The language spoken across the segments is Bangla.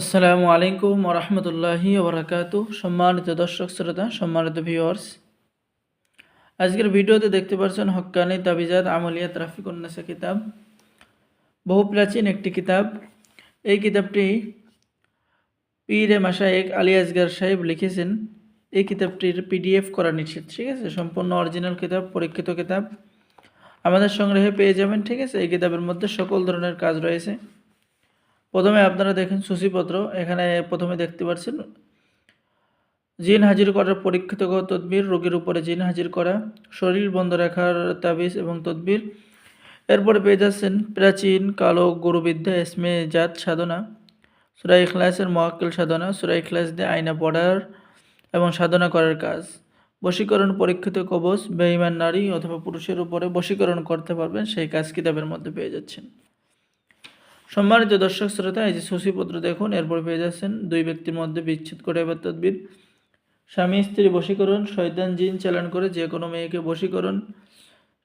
আসসালামু আলাইকুম রহমতুল্লাহি ওবরাকাত সম্মানিত দর্শক শ্রোতা, সম্মানিত ভিউয়ার্স আজকের ভিডিওতে দেখতে পাচ্ছেন হক্কানি তাবিজাত আমলিয়া রাফিক উন্নাসা কিতাব। বহু প্রাচীন একটি কিতাব। এই কিতাবটি পীরে মাসায়েক আলী আসগার সাহেব লিখেছেন। এই কিতাবটির পিডিএফ করা নিষেধ ঠিক আছে? সম্পূর্ণ অরিজিনাল কিতাব, পরীক্ষিত কিতাব। আমাদের সংগ্রহে পেয়ে যাবেন, ঠিক আছে? এই কিতাবের মধ্যে সকল ধরনের কাজ রয়েছে। প্রথমে আপনারা দেখেন সূচিপত্র, এখানে প্রথমে দেখতে পাচ্ছেন, জিন হাজির করার পরীক্ষিত তদবির, রোগীর উপরে জিন হাজির করা, শরীর বন্ধ রাখার তাবিজ এবং তদবির। এরপরে পেয়ে যাচ্ছেন প্রাচীন, কালো, গুরুবিদ্যা, এসমে জাত সাধনা সুরাই ইখলাসের মহাক্কেল সাধনা সুরাই ইখলাস দিয়ে আয়না পড়ার এবং সাধনা করার কাজ। বশীকরণ পরীক্ষিত কবচ, বেঈমান নারী অথবা পুরুষের উপরে বশীকরণ করতে পারবেন, সেই কাজ কিতাবের মধ্যে পেয়ে যাচ্ছেন। সম্মানিত দর্শক শ্রোতা, এই যে সূচিপত্র দেখুন, এরপর পেয়ে যাচ্ছেন দুই ব্যক্তির মধ্যে বিচ্ছেদ করে এবার তদবির। স্বামী, স্ত্রী বশীকরণ, শয়তান, জিন চালান করে যে কোনো মেয়েকে বশীকরণ।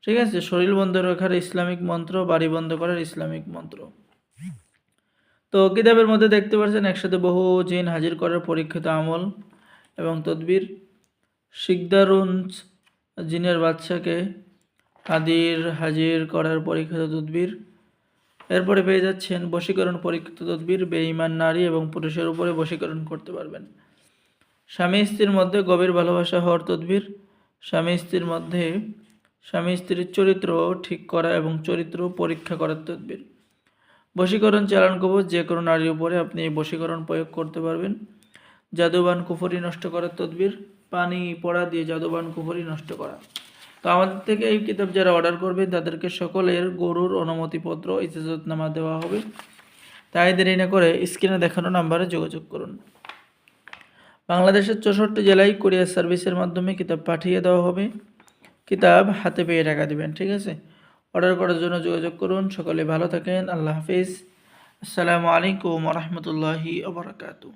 ঠিক আছে, শরীর বন্ধ রাখার ইসলামিক মন্ত্র, বাড়ি বন্ধ করার ইসলামিক মন্ত্র। তো কিতাবের মধ্যে দেখতে পাচ্ছেন, একসাথে বহু জিন হাজির করার পরীক্ষিত আমল এবং তদবির। শিকদারুন জিনের বাচ্চাকে হাদির হাজির করার পরীক্ষিত তদবির। এরপরে পেয়ে যাচ্ছেন বশীকরণ পরীক্ষিত তদবির, বেঈমান নারী এবং পুরুষের উপরে বশীকরণ করতে পারবেন। স্বামী স্ত্রীর মধ্যে গভীর ভালোবাসা হওয়ার তদবির, স্বামী স্ত্রীর মধ্যে স্বামী স্ত্রীর চরিত্র ঠিক করা এবং চরিত্র পরীক্ষা করার তদবির। বশীকরণ চালান কবচ, যে কোনো নারীর উপরে আপনি এই বশীকরণ প্রয়োগ করতে পারবেন। জাদুবান কুফরি নষ্ট করার তদবির, পানি, পড়া দিয়ে জাদুবান কুফরি নষ্ট করা। তো আমাদের থেকে এই কিতাব যারা অর্ডার করবে, তাদেরকে সকলের গরুর অনুমতিপত্র, ইজাজতনামা দেওয়া হবে। তাই দেরি না করে স্ক্রিনে দেখানো নাম্বারে যোগাযোগ করুন। বাংলাদেশের চৌষট্টি জেলায় কুরিয়ার সার্ভিসের মাধ্যমে কিতাব পাঠিয়ে দেওয়া হবে। কিতাব হাতে পেয়ে টাকা দেবেন, ঠিক আছে? অর্ডার করার জন্য যোগাযোগ করুন। সকলে ভালো থাকেন। আল্লাহ হাফিজ। আসসালামু আলাইকুম রহমতুল্লাহি আবরকাতু